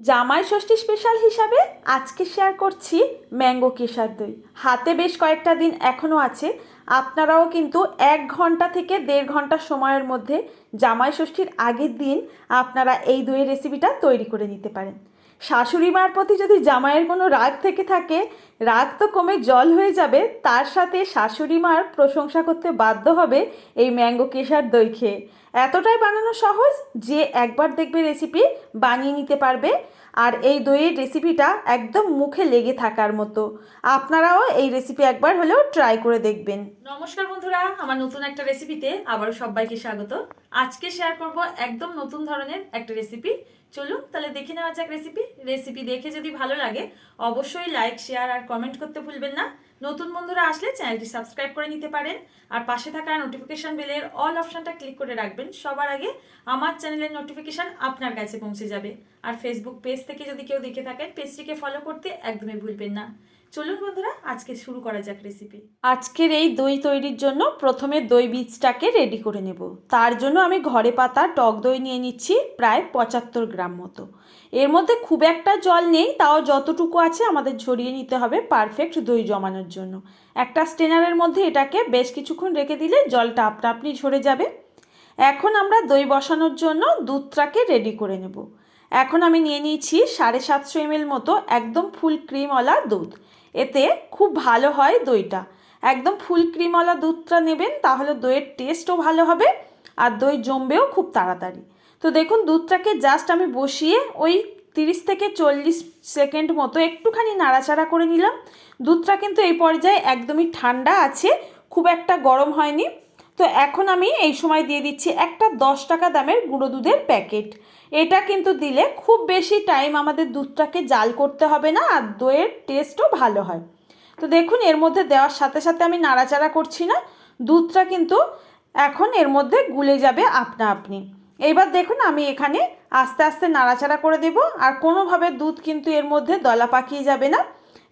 জামাই ষষ্ঠী স্পেশাল হিসাবে আজকে শেয়ার করছি ম্যাঙ্গো কেশার দই। হাতে বেশ কয়েকটা দিন এখনও আছে। আপনারাও কিন্তু এক ঘণ্টা থেকে দেড় ঘণ্টা সময়ের মধ্যে জামাই ষষ্ঠীর আগের দিন আপনারা এই দইয়ের রেসিপিটা তৈরি করে নিতে পারেন। শাশুড়ি মার প্রতি যদি জামাইয়ের কোনো রাগ থেকে থাকে, রাগ তো কমে জল হয়ে যাবে, তার সাথে শাশুড়ি মার প্রশংসা করতে বাধ্য হবে এই ম্যাঙ্গো কেশার দই খেয়ে। এতটাই বানানো সহজ যে একবার দেখবে রেসিপি বানিয়ে নিতে পারবে। আর এই দইয়ের রেসিপিটা একদম মুখে লেগে থাকার মতো। আপনারাও এই রেসিপি একবার হলেও ট্রাই করে দেখবেন। নমস্কার বন্ধুরা, আমার নতুন একটা রেসিপিতে আবারও সবাইকে স্বাগত। আজকে শেয়ার করব একদম নতুন ধরনের একটা রেসিপি চলুন, তাহলে দেখে নেওয়া যাক রেসিপি রেসিপি দেখে যদি ভালো লাগে, অবশ্যই লাইক শেয়ার আর কমেন্ট করতে ভুলবেন না। নতুন বন্ধুরা আসলে চ্যানেলটি সাবস্ক্রাইব করে নিতে পারেন। আর পাশে থাকা নোটিফিকেশান বেলের অল অপশানটা ক্লিক করে রাখবেন। সবার আগে আমার চ্যানেলের নোটিফিকেশান আপনার কাছে পৌঁছে যাবে। আর ফেসবুক পেজ থেকে যদি কেউ দেখে থাকেন পেজটিকে ফলো করতে একদমই ভুলবেন না। চলুন বন্ধুরা, আজকে শুরু করা যাক রেসিপি আজকের এই দই তৈরির জন্য প্রথমে দই বীজটাকে রেডি করে নেব। তার জন্য আমি ঘরে পাতা টক দই নিয়ে নিচ্ছি প্রায় পঁচাত্তর গ্রাম মতো। এর মধ্যে খুব একটা জল নেই, তাও যতটুকু আছে আমাদের ঝরিয়ে নিতে হবে পারফেক্ট দই জমানোর জন্য। একটা স্টেনারের মধ্যে এটাকে বেশ কিছুক্ষণ রেখে দিলে জলটা আপনা আপনি ঝরে যাবে। এখন আমরা দই বসানোর জন্য দুধটাকে রেডি করে নেব। এখন আমি নিয়ে নিয়েছি সাড়ে সাতশো এমএল মতো একদম ফুল ক্রিমওয়ালা দুধ। এতে খুব ভালো হয় দইটা। একদম ফুল ক্রিমওয়ালা দুধটা নেবেন, তাহলে দইয়ের টেস্টও ভালো হবে আর দই জমবেও খুব তাড়াতাড়ি। তো দেখুন, দুধটাকে জাস্ট আমি বসিয়ে ওই তিরিশ থেকে চল্লিশ সেকেন্ড মতো একটুখানি নাড়াচাড়া করে নিলাম। দুধটা কিন্তু এই পর্যায়ে একদমই ঠান্ডা আছে, খুব একটা গরম হয়নি। তো এখন আমি এই সময় দিয়ে দিচ্ছি একটা দশ টাকা দামের গুঁড়ো দুধের প্যাকেট। এটা কিন্তু দিলে খুব বেশি টাইম আমাদের দুধটাকে জাল করতে হবে না, আর দইয়ের টেস্টও ভালো হয়। তো দেখুন, এর মধ্যে দেওয়ার সাথে সাথে আমি নাড়াচাড়া করছি না, দুধটা কিন্তু এখন এর মধ্যে গুলে যাবে আপনা আপনি। এইবার দেখুন, আমি এখানে আস্তে আস্তে নাড়াচাড়া করে দেব, আর কোনোভাবে দুধ কিন্তু এর মধ্যে দলা পাকিয়ে যাবে না,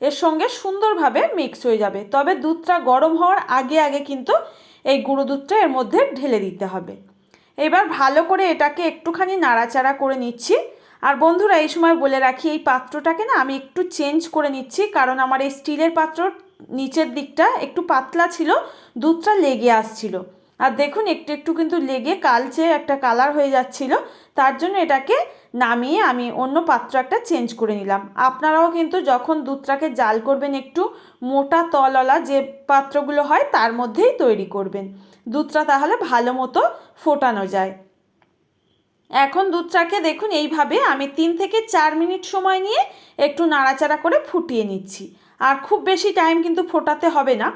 এর সঙ্গে সুন্দরভাবে মিক্স হয়ে যাবে। তবে দুধটা গরম হওয়ার আগে আগে কিন্তু এই গুঁড়ো দুধটা এর মধ্যে ঢেলে দিতে হবে। এবার ভালো করে এটাকে একটুখানি নাড়াচাড়া করে নিচ্ছি। আর বন্ধুরা, এই সময় বলে রাখি, এই পাত্রটাকে না আমি একটু চেঞ্জ করে নিচ্ছি, কারণ আমার এই স্টিলের পাত্র নিচের দিকটা একটু পাতলা ছিল, দুধটা লেগে আসছিল। আর দেখুন, একটু একটু কিন্তু লেগে কালচে একটা কালার হয়ে যাচ্ছিল। তার জন্য এটাকে নামিয়ে আমি অন্য পাত্র একটা চেঞ্জ করে নিলাম। আপনারাও কিন্তু যখন দুধটাকে জাল করবেন একটু, মোটা তলওয়ালা যে পাত্রগুলো হয় তার মধ্যেই তৈরি করবেন। দুধটা তাহলে ভালো মতো ফোটানো যায়। এখন দুধটাকে দেখুন, এইভাবে আমি তিন থেকে চার মিনিট সময় নিয়ে একটু নাড়াচাড়া করে ফুটিয়ে নিচ্ছি। আর খুব বেশি টাইম কিন্তু ফোটাতে হবে না।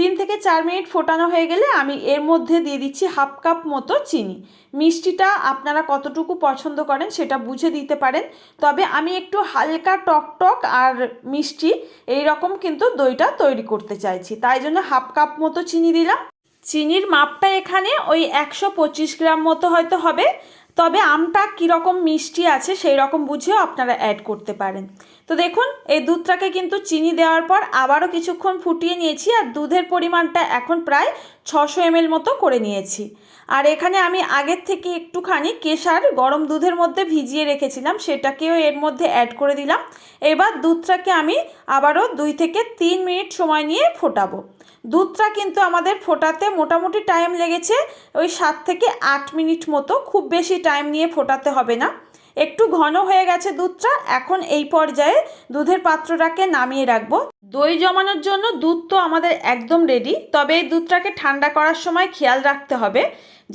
তিন থেকে চার মিনিট ফোটানো হয়ে গেলে আমি এর মধ্যে দিয়ে দিচ্ছি হাফ কাপ মতো চিনি। মিষ্টিটা আপনারা কতটুকু পছন্দ করেন সেটা বুঝে দিতে পারেন। তবে আমি একটু হালকা টক টক আর মিষ্টি এই রকম কিন্তু দইটা তৈরি করতে চাইছি। তাই জন্য হাফ কাপ মতো চিনি দিলাম। চিনির মাপটা এখানে ওই একশো পঁচিশ গ্রাম মতো হয়তো হবে। তবে আমটা কীরকম মিষ্টি আছে সেই রকম বুঝেও আপনারা অ্যাড করতে পারেন। তো দেখুন, এই দুধটাকে কিন্তু চিনি দেওয়ার পর আবারও কিছুক্ষণ ফুটিয়ে নিয়েছি আর দুধের পরিমাণটা এখন প্রায় ছশো এমএল মতো করে নিয়েছি। আর এখানে আমি আগের থেকে একটুখানি কেশার গরম দুধের মধ্যে ভিজিয়ে রেখেছিলাম, সেটাকেও এর মধ্যে অ্যাড করে দিলাম। এবার দুধটাকে আমি আবারও দুই থেকে তিন মিনিট সময় নিয়ে ফোটাবো। দুধটা কিন্তু আমাদের ফোটাতে মোটামুটি টাইম লেগেছে ওই সাত থেকে আট মিনিট মতো, খুব বেশি টাইম নিয়ে ফোটাতে হবে না। একটু ঘন হয়ে গেছে দুধটা, এখন এই পর্যায়ে দুধের পাত্রটাকে নামিয়ে রাখব। দই জমানোর জন্য দুধ তো আমাদের একদম রেডি তবে এই দুধটাকে ঠান্ডা করার সময় খেয়াল রাখতে হবে,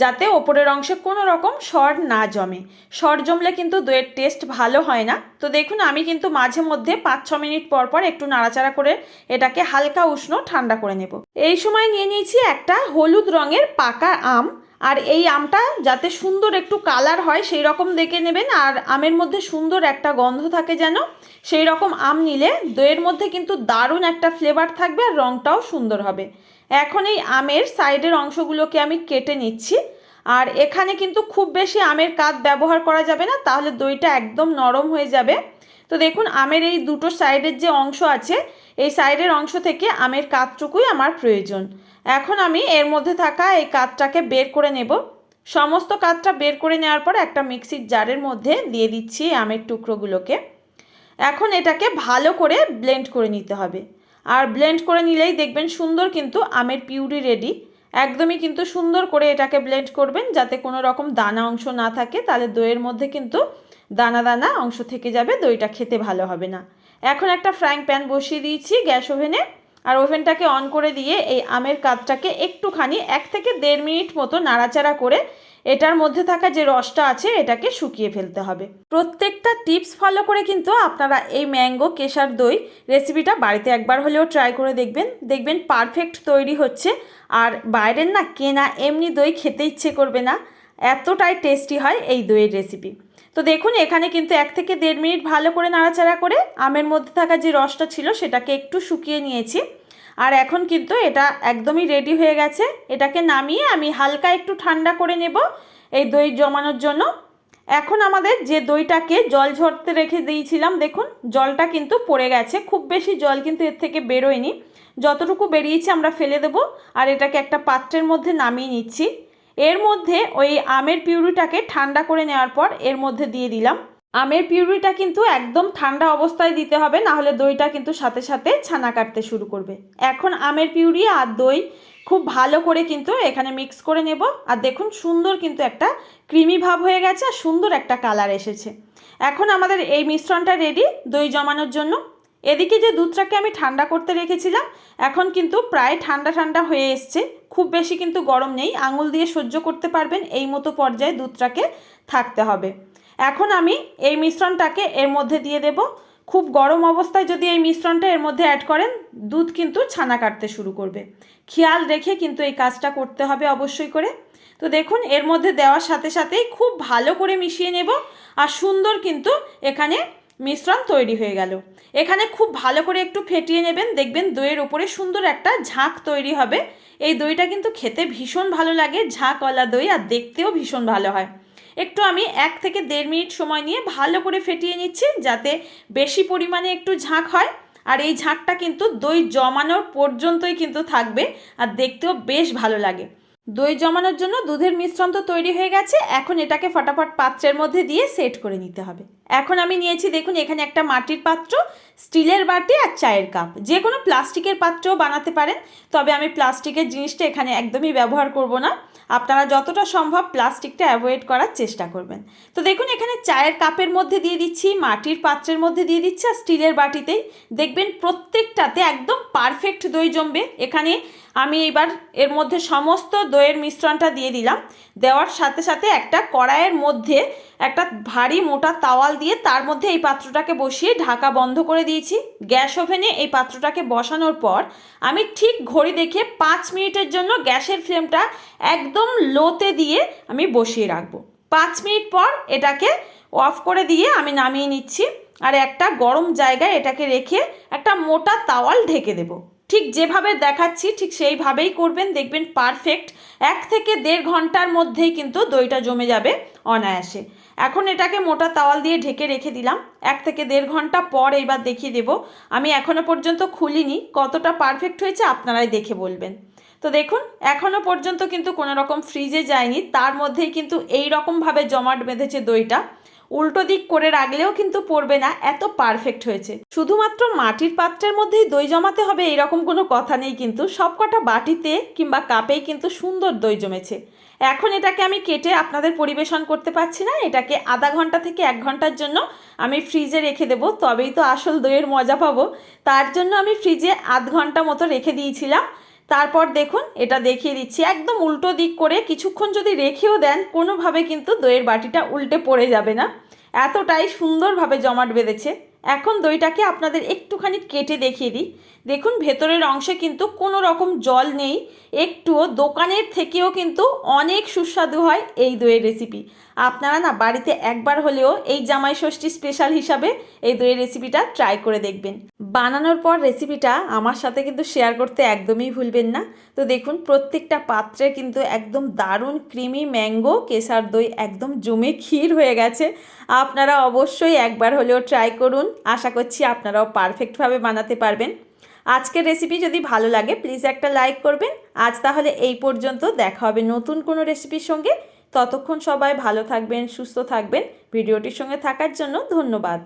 যাতে ওপরের অংশে কোনো রকম সর না জমে। সর জমলে কিন্তু দইয়ের টেস্ট ভালো হয় না। তো দেখুন, আমি কিন্তু মাঝে মধ্যে পাঁচ ছ মিনিট পর পর একটু নাড়াচাড়া করে এটাকে হালকা উষ্ণ ঠান্ডা করে নেব। এই সময় নিয়ে নিয়েছি একটা হলুদ রঙের পাকা আম। আর এই আমটা যাতে সুন্দর একটু কালার হয় সেই রকম দেখে নেবেন। আর আমের মধ্যে সুন্দর একটা গন্ধ থাকে যেন সেই রকম আম নিলে দইয়ের মধ্যে কিন্তু দারুণ একটা ফ্লেভার থাকবে আর রঙটাও সুন্দর হবে। এখন এই আমের সাইডের অংশগুলোকে আমি কেটে নিচ্ছি। আর এখানে কিন্তু খুব বেশি আমের কাত ব্যবহার করা যাবে না, তাহলে দইটা একদম নরম হয়ে যাবে। তো দেখুন, আমের এই দুটো সাইডের যে অংশ আছে, এই সাইডের অংশ থেকে আমের কাতটুকুই আমার প্রয়োজন। এখন আমি এর মধ্যে থাকা এই কাতটাকে বের করে নেব। সমস্ত কাতটা বের করে নেওয়ার পর একটা মিক্সির জারের মধ্যে দিয়ে দিচ্ছি আমের টুকরোগুলোকে। এখন এটাকে ভালো করে ব্লেন্ড করে নিতে হবে। আর ব্লেন্ড করে নিলেই দেখবেন সুন্দর কিন্তু আমের পিউরি রেডি। একদমই কিন্তু সুন্দর করে এটাকে ব্লেন্ড করবেন যাতে কোনো রকম দানা অংশ না থাকে, তাহলে দইয়ের মধ্যে কিন্তু দানা দানা অংশ থেকে যাবে, দইটা খেতে ভালো হবে না। এখন একটা ফ্রাইং প্যান বসিয়ে দিয়েছি গ্যাস ওভেনে। আর ওভেনটাকে অন করে দিয়ে এই আমের কাপটাকে একটুখানি এক থেকে দেড় মিনিট মতো নাড়াচাড়া করে এটার মধ্যে থাকা যে রসটা আছে এটাকে শুকিয়ে ফেলতে হবে। প্রত্যেকটা টিপস ফলো করে কিন্তু আপনারা এই ম্যাঙ্গো কেশার দই রেসিপিটা বাড়িতে একবার হলেও ট্রাই করে দেখবেন। দেখবেন পারফেক্ট তৈরি হচ্ছে। আর বাইরের না কেনা এমনি দই খেতে ইচ্ছে করবে না। এতটাই টেস্টি হয় এই দইয়ের রেসিপি তো দেখুন, এখানে কিন্তু এক থেকে দেড় মিনিট ভালো করে নাড়াচাড়া করে আমের মধ্যে থাকা যে রসটা ছিল সেটাকে একটু শুকিয়ে নিয়েছি। আর এখন কিন্তু এটা একদমই রেডি হয়ে গেছে। এটাকে নামিয়ে আমি হালকা একটু ঠান্ডা করে নেব এই দই জমানোর জন্য। এখন আমাদের যে দইটাকে জল ঝরতে রেখে দিয়েছিলাম, দেখুন, জলটা কিন্তু পড়ে গেছে। খুব বেশি জল কিন্তু এর থেকে বেরোয়নি। যতটুকু বেরিয়েছে আমরা ফেলে দেবো। আর এটাকে একটা পাত্রের মধ্যে নামিয়ে নিচ্ছি। এর মধ্যে ওই আমের পিউরিটাকে ঠান্ডা করে নেওয়ার পর এর মধ্যে দিয়ে দিলাম। আমের পিউরিটা কিন্তু একদম ঠান্ডা অবস্থায় দিতে হবে, না হলে দইটা কিন্তু সাথে সাথে ছানা কাটতে শুরু করবে। এখন আমের পিউরি আর দই খুব ভালো করে কিন্তু এখানে মিক্স করে নেব। আর দেখুন সুন্দর কিন্তু একটা ক্রিমি ভাব হয়ে গেছে আর সুন্দর একটা কালার এসেছে। এখন আমাদের এই মিশ্রণটা রেডি দই জমানোর জন্য। এদিকে যে দুধটাকে আমি ঠান্ডা করতে রেখেছিলাম, এখন কিন্তু প্রায় ঠান্ডা ঠান্ডা হয়ে এসছে। খুব বেশি কিন্তু গরম নেই, আঙুল দিয়ে সহ্য করতে পারবেন, এই মতো পর্যায়ে দুধটাকে থাকতে হবে। এখন আমি এই মিশ্রণটাকে এর মধ্যে দিয়ে দেব। খুব গরম অবস্থায় যদি এই মিশ্রণটা এর মধ্যে অ্যাড করেন, দুধ কিন্তু ছানা কাটতে শুরু করবে। খেয়াল রেখে কিন্তু এই কাজটা করতে হবে অবশ্যই করে। তো দেখুন, এর মধ্যে দেওয়ার সাথে সাথেই খুব ভালো করে মিশিয়ে নেব। আর সুন্দর কিন্তু এখানে মিশ্রণ তৈরি হয়ে গেল। এখানে খুব ভালো করে একটু ফেটিয়ে নেবেন। দেখবেন দইয়ের ওপরে সুন্দর একটা ঝাঁক তৈরি হবে। এই দইটা কিন্তু খেতে ভীষণ ভালো লাগে, ঝাঁকওয়ালা দই, আর দেখতেও ভীষণ ভালো হয়। একটু আমি এক থেকে দেড় মিনিট সময় নিয়ে ভালো করে ফেটিয়ে নিচ্ছি যাতে বেশি পরিমাণে একটু ঝাঁক হয়। আর এই ঝাঁকটা কিন্তু দই জমানোর পর্যন্তই কিন্তু থাকবে, আর দেখতেও বেশ ভালো লাগে। দই জমানোর জন্য দুধের মিশ্রণ তো তৈরি হয়ে গেছে। এখন এটাকে ফটাফট পাত্রের মধ্যে দিয়ে সেট করে নিতে হবে। এখন আমি নিয়েছি, দেখুন, এখানে একটা মাটির পাত্র, স্টিলের বাটি আর চায়ের কাপ। যে কোনো প্লাস্টিকের পাত্রও বানাতে পারেন, তবে আমি প্লাস্টিকের জিনিসটা এখানে একদমই ব্যবহার করব না। আপনারা যতটা সম্ভব প্লাস্টিকটা অ্যাভয়েড করার চেষ্টা করবেন। তো দেখুন, এখানে চায়ের কাপের মধ্যে দিয়ে দিচ্ছি, মাটির পাত্রের মধ্যে দিয়ে দিচ্ছি আর স্টিলের বাটিতেই। দেখবেন, প্রত্যেকটাতে একদম পারফেক্ট দই জমবে। এখানে আমি এবার এর মধ্যে সমস্ত দইয়ের মিশ্রণটা দিয়ে দিলাম। দেওয়ার সাথে সাথে একটা কড়াইয়ের মধ্যে একটা ভারী মোটা তাওয়াল দিয়ে তার মধ্যে এই পাত্রটাকে বসিয়ে ঢাকা বন্ধ করে দিয়েছি। গ্যাস ওভেনে এই পাত্রটাকে বসানোর পর আমি ঠিক ঘড়ি দেখে পাঁচ মিনিটের জন্য গ্যাসের ফ্লেমটা একদম লোতে দিয়ে আমি বসিয়ে রাখব। পাঁচ মিনিট পর এটাকে অফ করে দিয়ে আমি নামিয়ে নিচ্ছি আর একটা গরম জায়গায় এটাকে রেখে একটা মোটা তাওয়াল ঢেকে দেবো। ঠিক যেভাবে দেখাচ্ছি ঠিক সেইভাবেই করবেন। দেখবেন পারফেক্ট। এক থেকে দেড় ঘণ্টার মধ্যেই কিন্তু দইটা জমে যাবে অনায়াসে। এখন এটাকে মোটা তাওয়াল দিয়ে ঢেকে রেখে দিলাম। এক থেকে দেড় ঘণ্টা পর এইবার দেখিয়ে দেব। আমি এখনও পর্যন্ত খুলিনি। কতটা পারফেক্ট হয়েছে আপনারাই দেখে বলবেন। তো দেখুন এখনও পর্যন্ত কিন্তু কোনো রকম ফ্রিজে যায়নি। তার মধ্যেই কিন্তু এই রকমভাবে জমাট বেঁধেছে দইটা। উল্টো দিক করে রাখলেও কিন্তু পড়বে না, এত পারফেক্ট হয়েছে। শুধুমাত্র মাটির পাত্রের মধ্যেই দই জমাতে হবে এরকম কোনো কথা নেই কিন্তু, সবকটা বাটিতে কিংবা কাপেই কিন্তু সুন্দর দই জমেছে। এখন এটাকে আমি কেটে আপনাদের পরিবেশন করতে পারছি না, এটাকে আধা ঘণ্টা থেকে এক ঘণ্টার জন্য আমি ফ্রিজে রেখে দেবো, তবেই তো আসল দইয়ের মজা পাবো। তার জন্য আমি ফ্রিজে আধ ঘণ্টা মতো রেখে দিয়েছিলাম। তারপর দেখুন, এটা দেখিয়ে দিচ্ছি, একদম উল্টো দিক করে কিছুক্ষণ যদি রেখেও দেন, কোনোভাবে কিন্তু দইয়ের বাটিটা উল্টে পড়ে যাবে না। এতটাই সুন্দরভাবে জমাট বেঁধেছে। এখন দইটাকে আপনাদের একটুখানি কেটে দেখিয়ে দিই। দেখুন, ভেতরের অংশে কিন্তু কোনো রকম জল নেই। একটুও দোকানের থেকেও কিন্তু অনেক সুস্বাদু হয় এই দইয়ের রেসিপি আপনারা না বাড়িতে একবার হলেও এই জামাই ষষ্ঠী স্পেশাল হিসাবে এই দইয়ের রেসিপিটা ট্রাই করে দেখবেন। বানানোর পর রেসিপিটা আমার সাথে কিন্তু শেয়ার করতে একদমই ভুলবেন না। তো দেখুন, প্রত্যেকটা পাত্রে কিন্তু একদম দারুণ ক্রিমি ম্যাঙ্গো কেসার দই একদম জমে ক্ষীর হয়ে গেছে। আপনারা অবশ্যই একবার হলেও ট্রাই করুন। আশা করছি আপনারাও পারফেক্টভাবে বানাতে পারবেন। আজকের রেসিপি যদি ভালো লাগে প্লিজ একটা লাইক করবেন। আজ তাহলে এই পর্যন্ত দেখা হবে নতুন কোনো রেসিপির সঙ্গে। ততক্ষণ সবাই ভালো থাকবেন সুস্থ থাকবেন। ভিডিওটির সঙ্গে থাকার জন্য ধন্যবাদ।